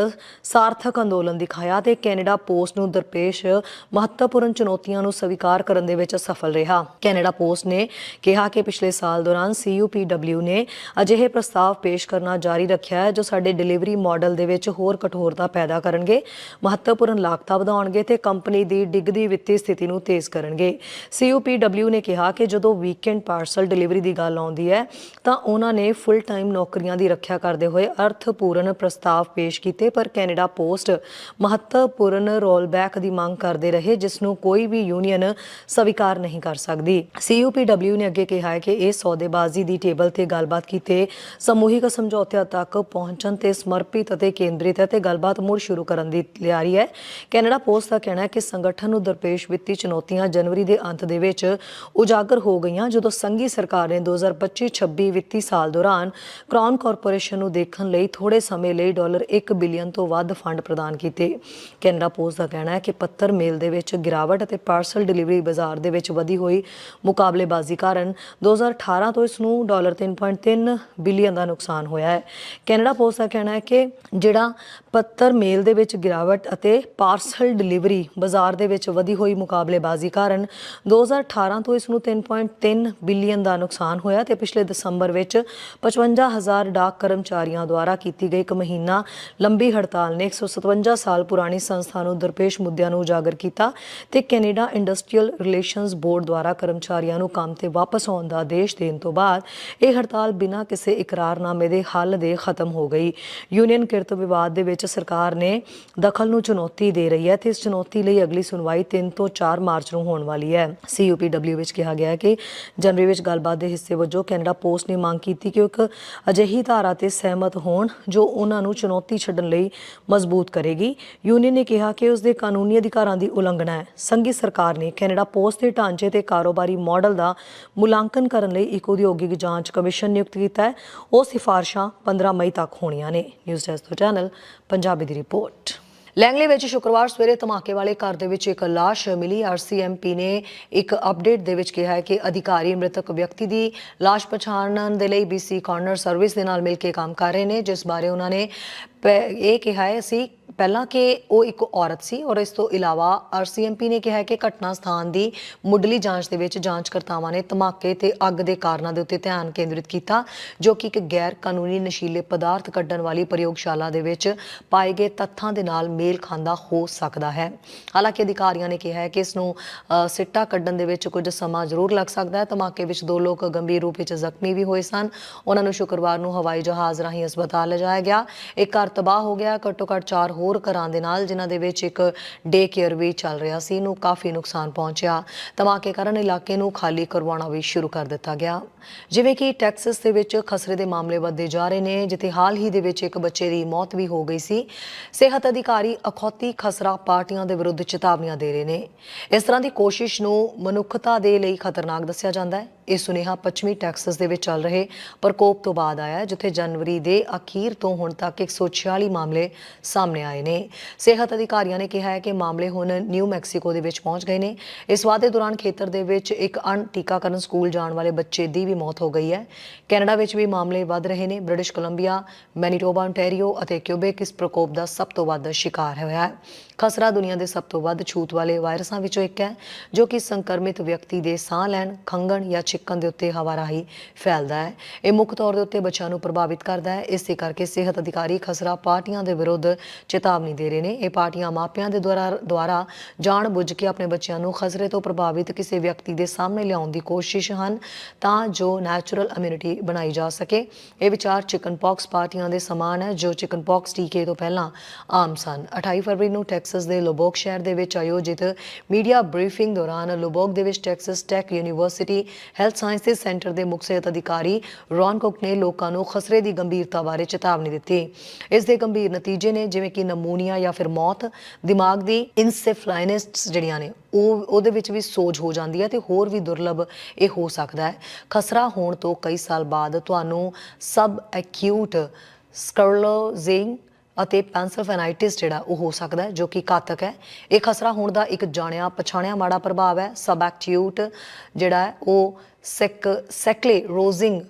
ਸਾਰਥਕ ਅੰਦੋਲਨ ਦਿਖਾਇਆ ਤੇ ਕੈਨੇਡਾ ਪੋਸਟ ਨੂੰ ਦਰਪੇਸ਼ ਮਹੱਤਵਪੂਰਨ ਚੁਣੌਤੀਆਂ ਨੂੰ ਸਵੀਕਾਰ ਕਰਨ ਦੇ ਵਿੱਚ ਸਫਲ ਰਿਹਾ। ਕੈਨੇਡਾ ਪੋਸਟ ਨੇ ਕਿਹਾ ਕਿ ਪਿਛਲੇ ਸਾਲ ਦੌਰਾਨ CUPW ਨੇ ਅਜਿਹੇ ਨੇ ਪ੍ਰਸਤਾਵ ਪੇਸ਼ ਕਰਨਾ ਜਾਰੀ ਰੱਖਿਆ ਹੈ, ਜੋ ਸਾਡੇ ਡਿਲੀਵਰੀ ਮਾਡਲ ਦੇ ਵਿੱਚ ਹੋਰ ਕਠੋਰਤਾ ਪੈਦਾ ਕਰਨਗੇ, ਮਹੱਤਵਪੂਰਨ ਲਾਗਤਾਂ ਵਧਾਉਣਗੇ ਤੇ ਕੰਪਨੀ ਦੀ ਡਿੱਗਦੀ ਵਿੱਤੀ ਸਥਿਤੀ ਨੂੰ ਤੇਜ਼ ਕਰਨਗੇ। CUPW ਨੇ ਕਿਹਾ ਕਿ ਜਦੋਂ ਵੀਕਐਂਡ ਪਾਰਸਲ ਡਿਲੀਵਰੀ ਦੀ ਗੱਲ ਆਉਂਦੀ ਹੈ, ਤਾਂ ਉਹਨਾਂ ਨੇ ਫੁੱਲ ਟਾਈਮ ਨੌਕਰੀਆਂ ਦੀ ਰੱਖਿਆ ਕਰਦੇ ਹੋਏ ਅਰਥਪੂਰਨ ਪ੍ਰਸਤਾਵ ਪੇਸ਼ ਕੀਤੇ, ਪਰ ਕੈਨੇਡਾ ਪੋਸਟ ਮਹੱਤਵਪੂਰਨ ਰੋਲਬੈਕ ਦੀ ਮੰਗ ਕਰਦੇ ਰਹੇ, ਜਿਸ ਨੂੰ ਕੋਈ ਵੀ ਯੂਨੀਅਨ ਸਵੀਕਾਰ ਨਹੀਂ ਕਰ ਸਕਦੀ। CUPW ਨੇ ਅੱਗੇ ਕਿਹਾ ਹੈ ਕਿ ਇਹ ਸੌਦੇਬਾਜ਼ੀ ਦੀ ਟੇਬਲ ਤੇ ਗੱਲਬਾਤ ਕੀਤੇ ਸਮੂਹਿਕ ਸਮਝੌਤਿਆਂ ਤੱਕ ਪਹੁੰਚਣ ਤੇ ਸਮਰਪਿਤ ਅਤੇ ਕੇਂਦਰਿਤ ਹੈ ਤੇ ਗੱਲਬਾਤ ਮੁੜ ਸ਼ੁਰੂ ਕਰਨ ਦੀ ਤਿਆਰੀ ਹੈ। ਕੈਨੇਡਾ ਪੋਸਟ ਦਾ ਕਹਿਣਾ ਹੈ ਕਿ ਸੰਗਠਨ ਨੂੰ ਦਰਪੇਸ਼ ਵਿੱਤੀ ਚੁਣੌਤੀਆਂ ਜਨਵਰੀ ਦੇ ਅੰਤ ਦੇ ਵਿੱਚ ਉਜਾਗਰ ਹੋ ਗਈਆਂ, ਜਦੋਂ ਸੰਘੀ ਸਰਕਾਰ ਨੇ 2025-26 ਵਿੱਤੀ ਸਾਲ ਦੌਰਾਨ ਕ੍ਰਾਊਨ ਕਾਰਪੋਰੇਸ਼ਨ ਨੂੰ ਦੇਖਣ ਲਈ ਥੋੜੇ ਸਮੇਂ ਲਈ ਡਾਲਰ 1 ਬਿਲੀਅਨ ਤੋਂ ਵੱਧ ਫੰਡ ਪ੍ਰਦਾਨ ਕੀਤੇ। ਕੈਨੇਡਾ ਪੋਸਟ ਦਾ ਕਹਿਣਾ ਹੈ ਕਿ ਪੱਤਰ ਮੇਲ ਦੇ ਵਿੱਚ ਗਿਰਾਵਟ ਅਤੇ ਪਾਰਸਲ ਡਿਲੀਵਰੀ ਬਾਜ਼ਾਰ ਦੇ ਵਿੱਚ ਵਧੀ ਹੋਈ ਮੁਕਾਬਲੇਬਾਜ਼ੀ ਕਾਰਨ 2018 ਤੋਂ ਇਸ ਨੂੰ ਡਾਲਰ 3.3 ਬਿਲੀਅਨ ਦਾ ਨੁਕਸਾਨ ਹੋਇਆ ਹੈ। ਕੈਨੇਡਾ ਪੋਸਟ ਦਾ ਕਹਿਣਾ ਹੈ ਕਿ ਜਿਹੜਾ ਪੱਤਰ ਮੇਲ ਦੇ ਵਿੱਚ ਗਿਰਾਵਟ ਅਤੇ ਪਾਰਸਲ ਡਿਲੀਵਰੀ ਬਾਜ਼ਾਰ ਦੇ ਵਿੱਚ ਵਧੀ ਹੋਈ ਮੁਕਾਬਲੇਬਾਜ਼ੀ ਕਾਰਨ 2018 ਤੋਂ ਇਸ ਨੂੰ 3.3 ਬਿਲੀਅਨ ਦਾ ਨੁਕਸਾਨ ਹੋਇਆ ਤੇ ਪਿਛਲੇ ਦਸੰਬਰ ਵਿੱਚ 55000 ਡਾਕ ਕਰਮਚਾਰੀਆਂ ਦੁਆਰਾ ਕੀਤੀ ਗਈ ਇੱਕ ਮਹੀਨਾ ਲੰਬੀ ਹੜਤਾਲ ਨੇ 157 ਸਾਲ ਪੁਰਾਣੀ ਸੰਸਥਾ ਨੂੰ ਦਰਪੇਸ਼ ਮੁੱਦਿਆਂ ਨੂੰ ਉਜਾਗਰ ਕੀਤਾ ਤੇ ਕੈਨੇਡਾ ਇੰਡਸਟਰੀਅਲ ਰਿਲੇਸ਼ਨਸ ਬੋਰਡ ਦੁਆਰਾ ਕਰਮਚਾਰੀਆਂ ਨੂੰ ਕੰਮ ਤੇ ਵਾਪਸ ਆਉਣ ਦਾ ਆਦੇਸ਼ ਦੇਣ ਤੋਂ ਬਾਅਦ ਇਹ ਹੜਤਾਲ ਬਿਨਾਂ ਕਿਸੇ ਇਕਰਾਰਨਾਮੇ ਦੇ ਹੱਲ ਦੇ ਖਤਮ ਹੋ ਗਈ। ਯੂਨੀਅਨ ਕਿਰਤ ਵਿਵਾਦ ਦੇ ਵਿੱਚ ਸਰਕਾਰ ਨੇ ਦਖਲ ਨੂੰ ਚੁਣੌਤੀ ਦੇ ਰਹੀ ਹੈ ਤੇ ਇਸ ਚੁਣੌਤੀ ਲਈ ਅਗਲੀ ਸੁਣਵਾਈ 3 ਤੋਂ 4 ਮਾਰਚ ਨੂੰ ਹੋਣ ਵਾਲੀ ਹੈ। CUPW ਵਿੱਚ ਕਿਹਾ ਗਿਆ ਹੈ ਕਿ ਜਨਵਰੀ ਵਿੱਚ ਗੱਲਬਾਤ ਦੇ ਹਿੱਸੇ ਵਜੋਂ ਕੈਨੇਡਾ ਪੋਸਟ ਨੇ ਮੰਗ ਕੀਤੀ ਕਿ ਉਹ ਇੱਕ ਅਜਿਹੀ ਧਾਰਾ ਤੇ ਸਹਿਮਤ ਹੋਣ ਜੋ ਉਹਨਾਂ ਨੂੰ ਚੁਣੌਤੀ ਛੱਡਣ ਲਈ ਮਜ਼ਬੂਤ ਕਰੇਗੀ। ਯੂਨੀਅਨ ਨੇ ਕਿਹਾ ਕਿ ਉਸ ਦੇ ਕਾਨੂੰਨੀ ਅਧਿਕਾਰਾਂ ਦੀ ਉਲੰਘਣਾ ਹੈ। ਸੰਘੀ ਸਰਕਾਰ ਨੇ ਕੈਨੇਡਾ ਪੋਸਟ ਦੇ ਢਾਂਚੇ ਤੇ ਕਾਰੋਬਾਰੀ ਮਾਡਲ ਦਾ ਮੁਲਾਂਕਣ ਕਰਨ ਲਈ ਇੱਕ ਉਦਯੋਗਿਕ ਜਾਂਚ ਕਮਿਸ਼ਨ ਨਿਯੁਕਤ ਕੀਤਾ ਹੈ। ਉਹ ਸਿਫਾਰਸ਼ਾਂ 15 ਮਈ ਤੱਕ ਹੋਣੀਆਂ ਨੇ। ਨਿਊਜ਼ ਡੈਸਕ ਤੋਂ ਚੈਨਲ ਪੰਜਾਬੀ ਦੀ ਰਿਪੋਰਟ। ਲੈਂਗਲੇ ਵਿੱਚ ਸ਼ੁੱਕਰਵਾਰ ਸਵੇਰੇ ਧਮਾਕੇ ਵਾਲੇ ਘਰ ਦੇ ਵਿੱਚ ਇੱਕ ਲਾਸ਼ ਮਿਲੀ। ਆਰਸੀਐਮਪੀ ਨੇ ਇੱਕ ਅਪਡੇਟ ਦੇ ਵਿੱਚ ਕਿਹਾ ਹੈ ਕਿ ਅਧਿਕਾਰੀ ਮ੍ਰਿਤਕ ਵਿਅਕਤੀ ਦੀ ਲਾਸ਼ ਪਛਾਣਨ ਦੇ ਲਈ BC ਕਾਰਨਰ ਸਰਵਿਸ ਦੇ ਨਾਲ ਮਿਲ ਕੇ ਕੰਮ ਕਰ ਰਹੇ ਨੇ, ਜਿਸ ਬਾਰੇ ਉਹਨਾਂ ਨੇ ਪ- ਇਹ ਕਿਹਾ ਹੈ, ਅਸੀਂ ਪਹਿਲਾਂ ਕਿ ਉਹ ਇੱਕ ਔਰਤ ਸੀ ਔਰ ਇਸ ਤੋਂ ਇਲਾਵਾ ਆਰਸੀਐਮਪੀ ਨੇ ਕਿਹਾ ਕਿ ਘਟਨਾ ਸਥਾਨ ਦੀ ਮੁੱਢਲੀ ਜਾਂਚ ਦੇ ਵਿੱਚ ਜਾਂਚਕਰਤਾਵਾਂ ਨੇ ਧਮਾਕੇ ਤੇ ਅੱਗ ਦੇ ਕਾਰਨਾਂ ਦੇ ਉੱਤੇ ਧਿਆਨ ਕੇਂਦਰਿਤ ਕੀਤਾ, ਜੋ ਕਿ ਇੱਕ ਗੈਰ ਕਾਨੂੰਨੀ ਨਸ਼ੀਲੇ ਪਦਾਰਥ ਕੱਢਣ ਵਾਲੀ ਪ੍ਰਯੋਗਸ਼ਾਲਾ ਦੇ ਵਿੱਚ ਪਾਏ ਗਏ ਤੱਥਾਂ ਦੇ ਨਾਲ ਮੇਲ ਖਾਂਦਾ ਹੋ ਸਕਦਾ ਹੈ। ਹਾਲਾਂਕਿ ਅਧਿਕਾਰੀਆਂ ਨੇ ਕਿਹਾ ਹੈ ਕਿ ਇਸ ਨੂੰ ਸਿੱਟਾ ਕੱਢਣ ਦੇ ਵਿੱਚ ਕੁਝ ਸਮਾਂ ਜ਼ਰੂਰ ਲੱਗ ਸਕਦਾ ਹੈ। ਧਮਾਕੇ ਵਿੱਚ ਦੋ ਲੋਕ ਗੰਭੀਰ ਰੂਪ ਵਿੱਚ ਜ਼ਖਮੀ ਵੀ ਹੋਏ ਸਨ। ਉਹਨਾਂ ਨੂੰ ਸ਼ੁੱਕਰਵਾਰ ਨੂੰ ਹਵਾਈ ਜਹਾਜ਼ ਰਾਹੀਂ ਹਸਪਤਾਲ ਲਿਜਾਇਆ ਗਿਆ। ਇੱਕ ਘਰ ਤਬਾਹ ਹੋ ਗਿਆ। ਘੱਟੋ ਘੱਟ ਚਾਰ ਹੋਰ ਹੋਰ ਘਰਾਂ ਦੇ ਨਾਲ, ਜਿਨ੍ਹਾਂ ਦੇ ਵਿੱਚ ਇੱਕ ਡੇ ਕੇਅਰ ਵੀ ਚੱਲ ਰਿਹਾ ਸੀ, ਨੂੰ ਕਾਫੀ ਨੁਕਸਾਨ ਪਹੁੰਚਿਆ। ਧਮਾਕੇ ਕਾਰਨ ਇਲਾਕੇ ਨੂੰ ਖਾਲੀ ਕਰਵਾਉਣਾ ਵੀ ਸ਼ੁਰੂ ਕਰ ਦਿੱਤਾ ਗਿਆ। ਜਿਵੇਂ ਕਿ ਟੈਕਸਸ ਦੇ ਵਿੱਚ ਖਸਰੇ ਦੇ ਮਾਮਲੇ ਵੱਧਦੇ ਜਾ ਰਹੇ ਨੇ, ਜਿੱਥੇ ਹਾਲ ਹੀ ਦੇ ਵਿੱਚ ਇੱਕ ਬੱਚੇ ਦੀ ਮੌਤ ਵੀ ਹੋ ਗਈ ਸੀ। ਸਿਹਤ ਅਧਿਕਾਰੀ ਅਖੌਤੀ ਖਸਰਾ ਪਾਰਟੀਆਂ ਦੇ ਵਿਰੁੱਧ ਚੇਤਾਵਨੀਆਂ ਦੇ ਰਹੇ ਨੇ। ਇਸ ਤਰ੍ਹਾਂ ਦੀ ਕੋਸ਼ਿਸ਼ ਨੂੰ ਮਨੁੱਖਤਾ ਦੇ ਲਈ ਖਤਰਨਾਕ ਦੱਸਿਆ ਜਾਂਦਾ ਹੈ। ਇਹ ਸੁਨੇਹਾ ਪੱਛਮੀ ਟੈਕਸਸ ਦੇ ਵਿੱਚ ਚੱਲ ਰਹੇ ਪ੍ਰਕੋਪ ਤੋਂ ਬਾਅਦ ਆਇਆ ਜਿੱਥੇ ਜਨਵਰੀ ਦੇ ਅਖੀਰ ਤੋਂ ਹੁਣ ਤੱਕ 146 ਮਾਮਲੇ ਸਾਹਮਣੇ ਆਏ ਨੇ। ਸਿਹਤ ਅਧਿਕਾਰੀਆਂ ਨੇ ਕਿਹਾ ਹੈ ਕਿ ਮਾਮਲੇ ਹੁਣ ਨਿਊ ਮੈਕਸੀਕੋ ਦੇ ਵਿੱਚ ਪਹੁੰਚ ਗਏ ਨੇ। ਇਸ ਵਾਅਦੇ ਦੌਰਾਨ ਖੇਤਰ ਦੇ ਵਿੱਚ ਇੱਕ ਅਣ ਟੀਕਾਕਰਨ ਸਕੂਲ ਜਾਣ ਵਾਲੇ ਬੱਚੇ ਦੀ ਵੀ ਮੌਤ ਹੋ ਗਈ ਹੈ। ਕੈਨੇਡਾ ਵਿੱਚ ਵੀ ਮਾਮਲੇ ਵੱਧ ਰਹੇ ਨੇ। ਬ੍ਰਿਟਿਸ਼ ਕੋਲੰਬੀਆ, ਮੈਨੀਟੋਬਾ ontario ਅਤੇ ਕਿਊਬੇਕ ਇਸ ਪ੍ਰਕੋਪ ਦਾ ਸਭ ਤੋਂ ਵੱਧ ਸ਼ਿਕਾਰ ਹੋਇਆ ਹੈ। ਖਸਰਾ ਦੁਨੀਆ ਦੇ ਸਭ ਤੋਂ ਵੱਧ ਛੂਤ ਵਾਲੇ ਵਾਇਰਸਾਂ ਵਿੱਚੋਂ ਇੱਕ ਹੈ, ਜੋ ਕਿ ਸੰਕਰਮਿਤ ਵਿਅਕਤੀ ਦੇ ਸਾਹ ਲੈਣ, ਖੰਘਣ ਜਾਂ ਛਿੱਕਣ ਦੇ ਉੱਤੇ ਹਵਾ ਰਾਹੀਂ ਫੈਲਦਾ ਹੈ। ਇਹ ਮੁੱਖ ਤੌਰ ਦੇ ਉੱਤੇ ਬੱਚਿਆਂ ਨੂੰ ਪ੍ਰਭਾਵਿਤ ਕਰਦਾ ਹੈ। ਇਸੇ ਕਰਕੇ ਸਿਹਤ ਅਧਿਕਾਰੀ ਖਸਰਾ ਪਾਰਟੀਆਂ ਦੇ ਵਿਰੁੱਧ ਚੇਤਾਵਨੀ ਦੇ ਰਹੇ ਨੇ। ਇਹ ਪਾਰਟੀਆਂ ਮਾਪਿਆਂ ਦੇ ਦੁਆਰਾ ਦੁਆਰਾ ਜਾਣ ਬੁੱਝ ਕੇ ਆਪਣੇ ਬੱਚਿਆਂ ਨੂੰ ਖਸਰੇ ਤੋਂ ਪ੍ਰਭਾਵਿਤ ਕਿਸੇ ਵਿਅਕਤੀ ਦੇ ਸਾਹਮਣੇ ਲਿਆਉਣ ਦੀ ਕੋਸ਼ਿਸ਼ ਹਨ ਤਾਂ ਜੋ ਨੈਚੁਰਲ ਇਮਿਊਨਿਟੀ ਬਣਾਈ ਜਾ ਸਕੇ। ਇਹ ਵਿਚਾਰ ਚਿਕਨ ਪੌਕਸ ਪਾਰਟੀਆਂ ਦੇ ਸਮਾਨ ਹੈ, ਜੋ ਚਿਕਨ ਪੌਕਸ ਟੀਕੇ ਤੋਂ ਪਹਿਲਾਂ ਆਮ ਸਨ। 28 ਫਰਵਰੀ ਨੂੰ ਟੈਕਸਸ ਦੇ ਲੋਬੋਕ ਸ਼ਹਿਰ ਦੇ ਵਿੱਚ ਆਯੋਜਿਤ ਮੀਡੀਆ ਬਰੀਫਿੰਗ ਦੌਰਾਨ ਲੋਬੋਕ ਦੇ ਵਿੱਚ Texas Tech University Health Sciences Center ਦੇ ਮੁੱਖ ਸਿਹਤ ਅਧਿਕਾਰੀ ਰੌਨ ਕੁਕ ਨੇ ਲੋਕਾਂ ਨੂੰ ਖਸਰੇ ਦੀ ਗੰਭੀਰਤਾ ਬਾਰੇ ਚੇਤਾਵਨੀ ਦਿੱਤੀ। ਇਸ ਦੇ ਗੰਭੀਰ ਨਤੀਜੇ ਨੇ ਜਿਵੇਂ ਕਿ ਨਮੂਨੀਆ ਜਾਂ ਫਿਰ ਮੌਤ, ਦਿਮਾਗ ਦੀ ਇਨਸੈਫਲਾਈਨਿਸਟਸ ਜਿਹੜੀਆਂ ਨੇ, ਉਹ, ਉਹਦੇ ਵਿੱਚ ਵੀ ਸੋਜ ਹੋ ਜਾਂਦੀ ਹੈ ਤੇ ਹੋਰ ਵੀ ਦੁਰਲਭ ਇਹ ਹੋ ਸਕਦਾ ਹੈ। ਖਸਰਾ ਹੋਣ ਤੋਂ ਕਈ ਸਾਲ ਬਾਅਦ ਤੁਹਾਨੂੰ ਸਬ ਐਕਿਊਟ ਸਕਰਲੋਜ਼ਿੰਗ ਅਤੇ ਪੈਂਸਲਫੈਨਾਈਟਿਸ ਜਿਹੜਾ ਉਹ ਹੋ ਸਕਦਾ ਹੈ, ਜੋ ਕਿ ਘਾਤਕ ਹੈ। ਇਹ ਖਸਰਾ ਹੋਣ ਦਾ ਇੱਕ ਜਾਣਿਆ ਪਛਾਣਿਆ ਮਾੜਾ ਪ੍ਰਭਾਵ ਹੈ। ਸਬ ਐਕਟਿਊਟ ਜਿਹੜਾ ਹੈ, ਉਹ ਸੈਕ ਸੈਕਲੇ ਰੋਜ਼ਿੰਗ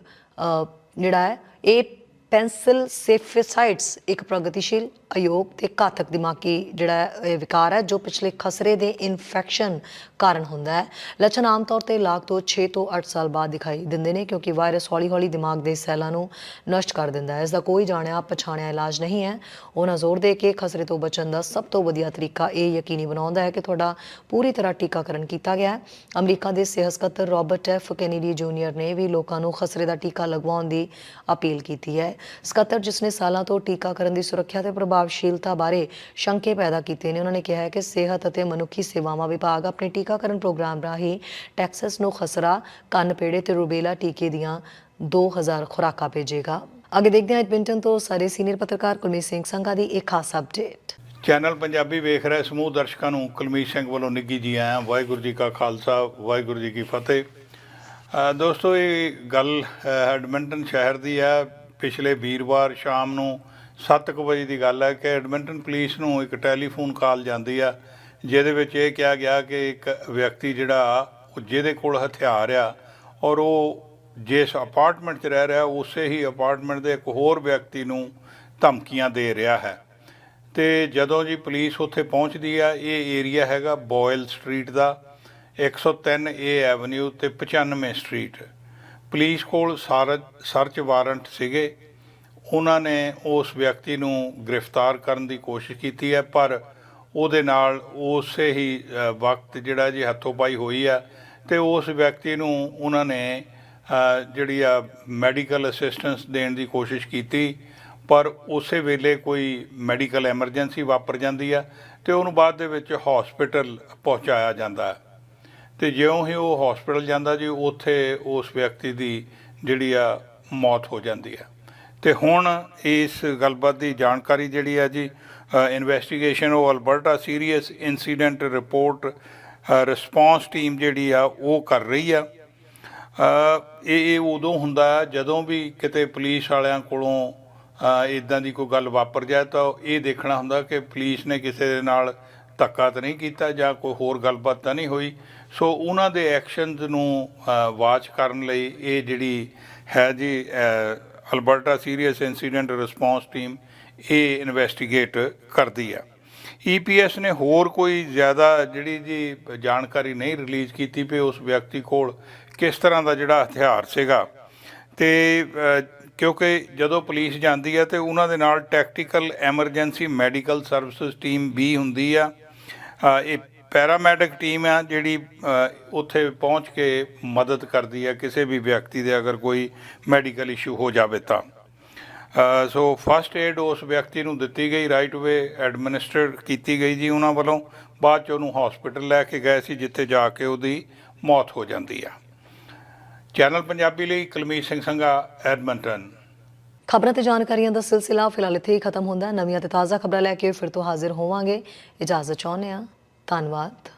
ਜਿਹੜਾ ਹੈ, ਇਹ ਪੈਨਸਿਲ ਸੇਫਿਸਾਈਡਸ, ਇੱਕ ਪ੍ਰਗਤੀਸ਼ੀਲ ਅਯੋਗ ਤੇ ਘਾਤਕ ਦਿਮਾਗੀ ਜਿਹੜਾ ਵਿਕਾਰ ਹੈ, ਜੋ ਪਿਛਲੇ ਖਸਰੇ ਦੇ ਇਨਫੈਕਸ਼ਨ ਕਾਰਨ ਹੁੰਦਾ ਹੈ। ਲੱਛਣ ਆਮ ਤੌਰ ਤੇ ਲਾਗ ਤੋਂ 6 ਤੋਂ 8 ਸਾਲ ਬਾਅਦ ਦਿਖਾਈ ਦਿੰਦੇ ਨੇ, ਕਿਉਂਕਿ ਵਾਇਰਸ ਹੌਲੀ-ਹੌਲੀ ਦਿਮਾਗ ਦੇ ਸੈੱਲਾਂ ਨੂੰ ਨਸ਼ਟ ਕਰ ਦਿੰਦਾ ਹੈ। ਇਸ ਦਾ ਕੋਈ ਜਾਣਿਆ ਪਛਾਣਿਆ ਇਲਾਜ ਨਹੀਂ ਹੈ। ਉਹਨਾਂ ਜ਼ੋਰ ਦੇ ਕੇ ਖਸਰੇ ਤੋਂ ਬਚਣ ਦਾ ਸਭ ਤੋਂ ਵਧੀਆ ਤਰੀਕਾ ਇਹ ਯਕੀਨੀ ਬਣਾਉਂਦਾ ਹੈ ਕਿ ਤੁਹਾਡਾ ਪੂਰੀ ਤਰ੍ਹਾਂ ਟੀਕਾਕਰਨ ਕੀਤਾ ਗਿਆ ਹੈ। ਅਮਰੀਕਾ ਦੇ ਸਿਹਤ ਸਕੱਤਰ ਰਾਬਰਟ ਐਫ ਕੈਨੇਡੀ ਜੂਨੀਅਰ ਨੇ ਵੀ ਲੋਕਾਂ ਨੂੰ ਖਸਰੇ ਦਾ ਟੀਕਾ ਲਗਵਾਉਣ ਦੀ ਅਪੀਲ ਕੀਤੀ ਹੈ। ਸਕੱਤਰ ਜਿਸ ਨੇ ਸਾਲਾਂ ਤੋਂ ਟੀਕਾਕਰਨ ਦੀ ਸੁਰੱਖਿਆ ਤੇ ਪ੍ਰਭਾਵਸ਼ੀਲਤਾ ਬਾਰੇ ਸ਼ੰਕੇ ਪੈਦਾ ਕੀਤੇ ਨੇ, ਉਹਨਾਂ ਨੇ ਕਿਹਾ ਹੈ ਕਿ ਸਿਹਤ ਅਤੇ ਮਨੁੱਖੀ ਸੇਵਾਵਾਂ ਵਿਭਾਗ ਆਪਣੇ ਟੀਕਾਕਰਨ ਪ੍ਰੋਗਰਾਮ ਰਾਹੀਂ ਟੈਕਸਸ ਨੂੰ ਖਸਰਾ, ਕੰਨ ਤੇ ਰੂਬੇਲਾ ਟੀਕੇ ਦੀਆਂ 2000 ਖੁਰਾਕਾਂ ਭੇਜੇਗਾ। ਅੱਗੇ ਦੇਖਦੇ ਹਾਂ ਐਡਮਿੰਟਨ ਤੋਂ ਸਾਡੇ ਸੀਨੀਅਰ ਪੱਤਰਕਾਰ ਕੁਲਮੀਤ ਸਿੰਘ ਸੰਘਾ ਦੀ ਇੱਕ ਖਾਸ ਅਪਡੇਟ ਚੈਨਲ ਪੰਜਾਬੀ ਵੇਖ ਰਹੇ ਸਮੂਹ ਦਰਸ਼ਕਾਂ ਨੂੰ ਕੁਲਮੀਤ ਸਿੰਘ ਵੱਲੋਂ ਨਿੱਘੀ ਜੀ ਆਇਆਂ, ਵਾਹਿਗੁਰੂ ਜੀ ਕਾ ਖਾਲਸਾ, ਵਾਹਿਗੁਰੂ ਜੀ ਕੀ ਫਤਿਹ। ਦੋਸਤੋ, ਇਹ ਗੱਲ ਐਡਮਿੰਟਨ ਸ਼ਹਿਰ ਦੀ ਹੈ। ਪਿਛਲੇ ਵੀਰਵਾਰ ਸ਼ਾਮ ਨੂੰ 7:00 ਵਜੇ ਦੀ ਗੱਲ ਹੈ ਕਿ ਐਡਮਿੰਟਨ ਪੁਲਿਸ ਨੂੰ ਇੱਕ ਟੈਲੀਫੋਨ ਕਾਲ ਜਾਂਦੀ ਆ, ਜਿਹਦੇ ਵਿੱਚ ਇਹ ਕਿਹਾ ਗਿਆ ਕਿ ਇੱਕ ਵਿਅਕਤੀ ਜਿਹੜਾ ਜਿਹਦੇ ਕੋਲ ਹਥਿਆਰ ਆ, ਔਰ ਉਹ ਜਿਸ ਅਪਾਰਟਮੈਂਟ 'ਚ ਰਹਿ ਰਿਹਾ, ਉਸੇ ਹੀ ਅਪਾਰਟਮੈਂਟ ਦੇ ਇੱਕ ਹੋਰ ਵਿਅਕਤੀ ਨੂੰ ਧਮਕੀਆਂ ਦੇ ਰਿਹਾ ਹੈ। ਤੇ ਜਦੋਂ ਜੀ ਪੁਲਿਸ ਉੱਥੇ ਪਹੁੰਚਦੀ ਆ, ਇਹ ਏਰੀਆ ਹੈਗਾ ਬੋਇਲ ਸਟਰੀਟ ਦਾ 103 ਏ ਐਵਨਿਊ ਤੇ 95 ਸਟਰੀਟ। ਪੁਲਿਸ ਕੋਲ ਸਾਰ ਸਰਚ ਵਾਰੰਟ ਸੀਗੇ। ਉਹਨਾਂ ਨੇ ਉਸ ਵਿਅਕਤੀ ਨੂੰ ਗ੍ਰਿਫਤਾਰ ਕਰਨ ਦੀ ਕੋਸ਼ਿਸ਼ ਕੀਤੀ ਹੈ, ਪਰ ਉਹਦੇ ਨਾਲ ਉਸੇ ਹੀ ਵਕਤ ਜਿਹੜਾ ਜੀ ਹੱਥੋਂ ਪਾਈ ਹੋਈ ਆ ਤੇ ਉਸ ਵਿਅਕਤੀ ਨੂੰ ਉਹਨਾਂ ਨੇ ਜਿਹੜੀ ਆ ਮੈਡੀਕਲ ਅਸਿਸਟੈਂਸ ਦੇਣ ਦੀ ਕੋਸ਼ਿਸ਼ ਕੀਤੀ, ਪਰ ਉਸੇ ਵੇਲੇ ਕੋਈ ਮੈਡੀਕਲ ਐਮਰਜੈਂਸੀ ਵਾਪਰ ਜਾਂਦੀ ਆ ਤੇ ਉਹਨੂੰ ਬਾਅਦ ਦੇ ਵਿੱਚ ਹਸਪੀਟਲ ਪਹੁੰਚਾਇਆ ਜਾਂਦਾ ਹੈ। ਤੇ ਜਿਉਂ ਹੀ ਉਹ ਹਸਪੀਟਲ ਜਾਂਦਾ ਜੀ, ਉੱਥੇ ਉਸ ਵਿਅਕਤੀ ਦੀ ਜਿਹੜੀ ਆ ਮੌਤ ਹੋ ਜਾਂਦੀ ਹੈ ਤੇ ਹੁਣ ਇਸ ਗੱਲਬਾਤ ਦੀ ਜਾਣਕਾਰੀ ਜਿਹੜੀ ਆ ਜੀ ਇਨਵੈਸਟੀਗੇਸ਼ਨ ਉਹ Alberta serious incident report response team ਜਿਹੜੀ ਆ, ਉਹ ਕਰ ਰਹੀ ਆ। ਇਹ ਇਹ ਉਦੋਂ ਹੁੰਦਾ ਹੈ ਜਦੋਂ ਵੀ ਕਿਤੇ ਪੁਲਿਸ ਵਾਲਿਆਂ ਕੋਲੋਂ ਇਦਾਂ ਦੀ ਕੋਈ ਗੱਲ ਵਾਪਰ ਜਾਏ ਤਾਂ ਇਹ ਦੇਖਣਾ ਹੁੰਦਾ ਕਿ ਪੁਲਿਸ ਨੇ ਕਿਸੇ ਦੇ ਨਾਲ ਧੱਕਾ ਤਾਂ ਨਹੀਂ ਕੀਤਾ ਜਾਂ ਕੋਈ ਹੋਰ ਗੱਲਬਾਤ ਤਾਂ ਨਹੀਂ ਹੋਈ। ਸੋ ਉਹਨਾਂ ਦੇ ਐਕਸ਼ਨਸ ਨੂੰ ਵਾਚ ਕਰਨ ਲਈ ਇਹ ਜਿਹੜੀ ਹੈ ਜੀ Alberta serious incident response team ਇਹ ਇਨਵੈਸਟੀਗੇਟ ਕਰਦੀ ਆ। ਈਪੀਐਸ ਨੇ ਹੋਰ ਕੋਈ ਜ਼ਿਆਦਾ ਜਿਹੜੀ ਜੀ ਜਾਣਕਾਰੀ ਨਹੀਂ ਰਿਲੀਜ਼ ਕੀਤੀ ਵੀ ਉਸ ਵਿਅਕਤੀ ਕੋਲ ਕਿਸ ਤਰ੍ਹਾਂ ਦਾ ਜਿਹੜਾ ਹਥਿਆਰ ਸੀਗਾ। ਤੇ ਕਿਉਂਕਿ ਜਦੋਂ ਪੁਲਿਸ ਜਾਂਦੀ ਹੈ ਤੇ ਉਹਨਾਂ ਦੇ ਨਾਲ tactical emergency medical services team ਵੀ ਹੁੰਦੀ ਆ। ਇਹ ਪੈਰਾਮੈਡਿਕ ਟੀਮ ਆ ਜਿਹੜੀ ਉੱਥੇ ਪਹੁੰਚ ਕੇ ਮਦਦ ਕਰਦੀ ਹੈ ਕਿਸੇ ਵੀ ਵਿਅਕਤੀ ਦੇ ਅਗਰ ਕੋਈ ਮੈਡੀਕਲ ਇਸ਼ੂ ਹੋ ਜਾਵੇ ਤਾਂ। ਸੋ ਫਸਟ ਏਡ ਉਸ ਵਿਅਕਤੀ ਨੂੰ ਦਿੱਤੀ ਗਈ ਰਾਈਟ ਵੇ ਐਡਮਿਨਿਸਟਰ ਕੀਤੀ ਗਈ ਜੀ ਉਹਨਾਂ ਵੱਲੋਂ। ਬਾਅਦ ਚ ਉਹਨੂੰ ਹਸਪੀਟਲ ਲੈ ਕੇ ਗਏ ਸੀ, ਜਿੱਥੇ ਜਾ ਕੇ ਉਹਦੀ ਮੌਤ ਹੋ ਜਾਂਦੀ ਆ। ਚੈਨਲ ਪੰਜਾਬੀ ਲਈ ਕੁਲਮੀਤ ਸਿੰਘ ਸੰਘਾ ਐਡਮੰਟਨ ਖਬਰਾਂ ਤੇ ਜਾਣਕਾਰੀਆਂ ਦਾ ਸਿਲਸਿਲਾ ਫਿਲਹਾਲ ਇੱਥੇ ਹੀ ਖਤਮ ਹੁੰਦਾ। ਨਵੀਆਂ ਤੇ ਤਾਜ਼ਾ ਖਬਰਾਂ ਲੈ ਕੇ ਫਿਰ ਤੋਂ ਹਾਜ਼ਰ ਹੋਵਾਂਗੇ। ਇਜਾਜ਼ਤ ਚਾਹੁੰਦੇ ਹਾਂ। ਧੰਨਵਾਦ।